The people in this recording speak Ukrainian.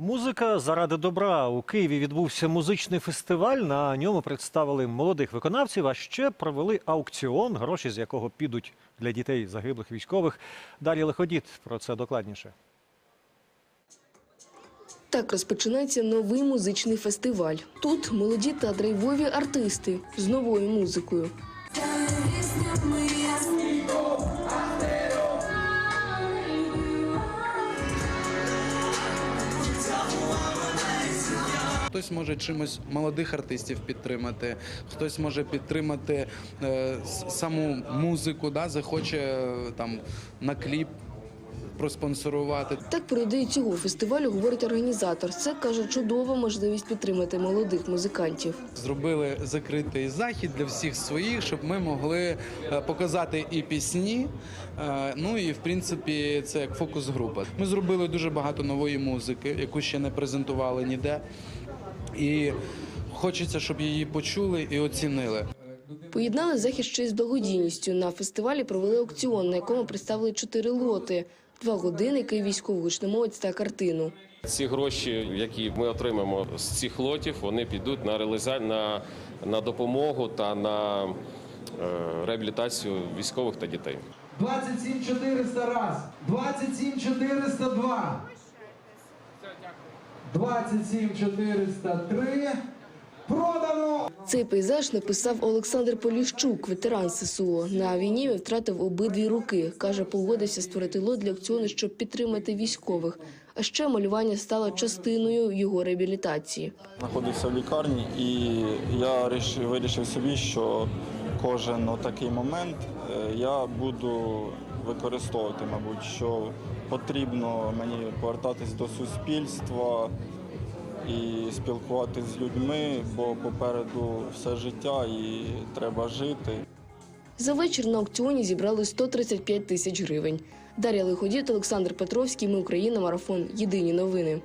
Музика заради добра у Києві відбувся музичний фестиваль. На ньому представили молодих виконавців, а ще провели аукціон, гроші з якого підуть для дітей загиблих військових. Далі лиходіт про це докладніше. Так розпочинається новий музичний фестиваль. Тут молоді та драйвові артисти з новою музикою. Хтось може чимось молодих артистів підтримати, хтось може підтримати е, саму музику, захоче е, на кліп проспонсорувати. Так про ідею цього фестивалю говорить організатор. Це каже чудова можливість підтримати молодих музикантів. Зробили закритий захід для всіх своїх, щоб ми могли е, показати і пісні. е, Ну і в принципі це як фокус-група. Ми зробили дуже багато нової музики, яку ще не презентували ніде. І хочеться, щоб її почули і оцінили. Поєднали захід ще й з благодійністю. На фестивалі провели аукціон, на якому представили чотири лоти. Два годинники, військову гучномовець та картину. Ці гроші, які ми отримаємо з цих лотів, вони підуть на реаліза... на, на допомогу та на е, реабілітацію військових та дітей. 27 400 раз. 27 402. 27 403. Продано! Цей пейзаж написав Олександр Поліщук, ветеран ССО. На війні він втратив обидві руки. Каже, погодився створити лот для аукціону, щоб підтримати військових. А ще малювання стало частиною його реабілітації. знаходився в лікарні, і я рішив, вирішив собі, що кожен такий момент е, я буду використовувати, мабуть, що потрібно мені повертатись до суспільства і спілкуватися з людьми, бо попереду все життя і треба жити. За вечір на аукціоні зібрали 135 тисяч гривень. Дар'я Лиходіт, Олександр Петровський. Ми Україна. Марафон. Єдині новини.